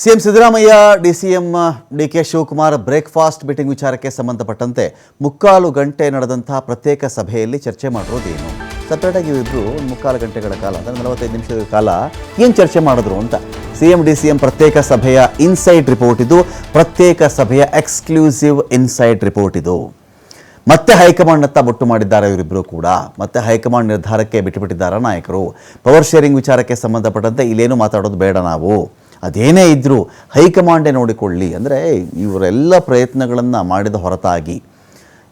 CM Siddaramaiah DCM D K Shivakumar breakfast meeting ವಿಚಾರಕ್ಕೆ ಸಂಬಂಧಪಟ್ಟಂತೆ ಮುಕ್ಕಾಲು ಗಂಟೆ ನಡೆದಂತಹ ಪ್ರತ್ಯೇಕ ಸಭೆಯಲ್ಲಿ ಚರ್ಚೆ ಮಾಡಿರೋದೇನು ಸಪ್ರೇಟಾಗಿ ಇಬ್ಬರು ಒಂದು ಮುಕ್ಕಾಲು ಗಂಟೆಗಳ ಕಾಲ, ಅಂದರೆ ನಲವತ್ತೈದು ನಿಮಿಷದ ಕಾಲ ಏನು ಚರ್ಚೆ ಮಾಡಿದ್ರು ಅಂತ. C M, D C M ಪ್ರತ್ಯೇಕ ಸಭೆಯ ಇನ್ಸೈಡ್ ರಿಪೋರ್ಟ್ ಇದು, ಪ್ರತ್ಯೇಕ ಸಭೆಯ ಎಕ್ಸ್ಕ್ಲೂಸಿವ್ ಇನ್ಸೈಡ್ ರಿಪೋರ್ಟ್ ಇದು. ಮತ್ತೆ ಹೈಕಮಾಂಡ್ನತ್ತ ಬೊಟ್ಟು ಮಾಡಿದ್ದಾರೆ ಇವರಿಬ್ಬರು ಕೂಡ. ಮತ್ತೆ ಹೈಕಮಾಂಡ್ ನಿರ್ಧಾರಕ್ಕೆ ಬಿಟ್ಟುಬಿಟ್ಟಿದ್ದಾರೆ ನಾಯಕರು. ಪವರ್ ಶೇರಿಂಗ್ ವಿಚಾರಕ್ಕೆ ಸಂಬಂಧಪಟ್ಟಂತೆ ಇಲ್ಲೇನು ಮಾತಾಡೋದು ಬೇಡ ನಾವು. ಅದೇನೇ ಇದ್ದರೂ ಹೈಕಮಾಂಡೇ ನೋಡಿಕೊಳ್ಳಿ. ಅಂದರೆ ಇವರೆಲ್ಲ ಪ್ರಯತ್ನಗಳನ್ನು ಮಾಡಿದ ಹೊರತಾಗಿ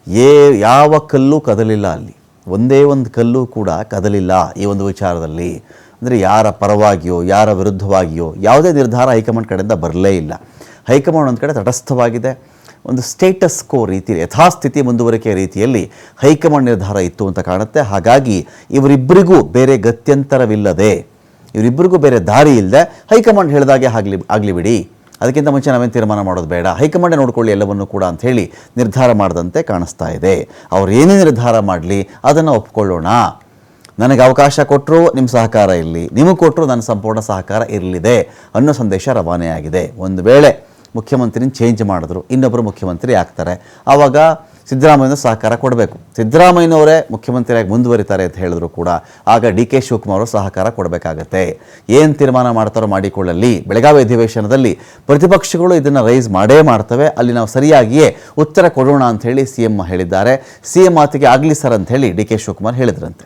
ಏ ಯಾವ ಕಲ್ಲು ಕದಲಿಲ್ಲ ಅಲ್ಲಿ. ಒಂದೇ ಒಂದು ಕಲ್ಲು ಕೂಡ ಕದಲಿಲ್ಲ ಈ ಒಂದು ವಿಚಾರದಲ್ಲಿ. ಅಂದರೆ ಯಾರ ಪರವಾಗಿಯೋ, ಯಾರ ವಿರುದ್ಧವಾಗಿಯೋ ಯಾವುದೇ ನಿರ್ಧಾರ ಹೈಕಮಾಂಡ್ ಕಡೆಯಿಂದ ಬರಲೇ ಇಲ್ಲ. ಹೈಕಮಾಂಡ್ ಒಂದು ಕಡೆ ತಟಸ್ಥವಾಗಿದೆ. ಒಂದು ಸ್ಟೇಟಸ್ ಕೋ ರೀತಿ, ಯಥಾಸ್ಥಿತಿ ಮುಂದುವರಿಕೆಯ ರೀತಿಯಲ್ಲಿ ಹೈಕಮಾಂಡ್ ನಿರ್ಧಾರ ಇತ್ತು ಅಂತ ಕಾಣುತ್ತೆ. ಹಾಗಾಗಿ ಇವರಿಬ್ಬರಿಗೂ ಬೇರೆ ಗತ್ಯಂತರವಿಲ್ಲದೆ ಇವರಿಬ್ಬರಿಗೂ ಬೇರೆ ದಾರಿ ಇಲ್ಲದೆ ಹೈಕಮಾಂಡ್ ಹೇಳಿದಾಗೆ ಆಗಲಿ ಆಗಲಿ ಬಿಡಿ ಅದಕ್ಕಿಂತ ಮುಂಚೆ ನಾವೇನು ತೀರ್ಮಾನ ಮಾಡೋದು ಬೇಡ. ಹೈಕಮಾಂಡೇ ನೋಡಿಕೊಳ್ಳಿ ಎಲ್ಲವನ್ನು ಕೂಡ ಅಂತ ನಿರ್ಧಾರ ಮಾಡದಂತೆ ಕಾಣಿಸ್ತಾ ಇದೆ. ಅವ್ರು ಏನೇ ನಿರ್ಧಾರ ಮಾಡಲಿ, ಅದನ್ನು ಒಪ್ಕೊಳ್ಳೋಣ. ನನಗೆ ಅವಕಾಶ ಕೊಟ್ಟರು ನಿಮ್ಮ ಸಹಕಾರ ಇರಲಿ. ನಿಮಗೆ ಕೊಟ್ಟರು ನನ್ನ ಸಂಪೂರ್ಣ ಸಹಕಾರ ಇರಲಿದೆ ಅನ್ನೋ ಸಂದೇಶ ರವಾನೆಯಾಗಿದೆ. ಒಂದು ವೇಳೆ ಮುಖ್ಯಮಂತ್ರಿನ ಚೇಂಜ್ ಮಾಡಿದ್ರು ಇನ್ನೊಬ್ಬರು ಮುಖ್ಯಮಂತ್ರಿ ಆಗ್ತಾರೆ. ಆವಾಗ ಸಿದ್ದರಾಮಯ್ಯನ ಸಹಕಾರ ಕೊಡಬೇಕು. ಸಿದ್ದರಾಮಯ್ಯನವರೇ ಮುಖ್ಯಮಂತ್ರಿಯಾಗಿ ಮುಂದುವರಿತಾರೆ ಅಂತ ಹೇಳಿದ್ರು ಕೂಡ, ಆಗ ಡಿ ಕೆ ಶಿವಕುಮಾರ್ ಅವರು ಸಹಕಾರ ಕೊಡಬೇಕಾಗತ್ತೆ. ಏನು ತೀರ್ಮಾನ ಮಾಡ್ತಾರೋ ಮಾಡಿಕೊಳ್ಳಲಿ. ಬೆಳಗಾವಿ ಅಧಿವೇಶನದಲ್ಲಿ ಪ್ರತಿಪಕ್ಷಗಳು ಇದನ್ನು ರೈಸ್ ಮಾಡೇ ಮಾಡ್ತವೆ. ಅಲ್ಲಿ ನಾವು ಸರಿಯಾಗಿಯೇ ಉತ್ತರ ಕೊಡೋಣ ಅಂತ ಹೇಳಿ ಸಿ ಎಂ ಹೇಳಿದ್ದಾರೆ. ಸಿ ಎಂ ಮಾತಿಗೆ ಆಗಲಿ ಸರ್ ಅಂತ ಹೇಳಿ ಡಿ ಕೆ ಶಿವಕುಮಾರ್ ಹೇಳಿದ್ರಂತೆ.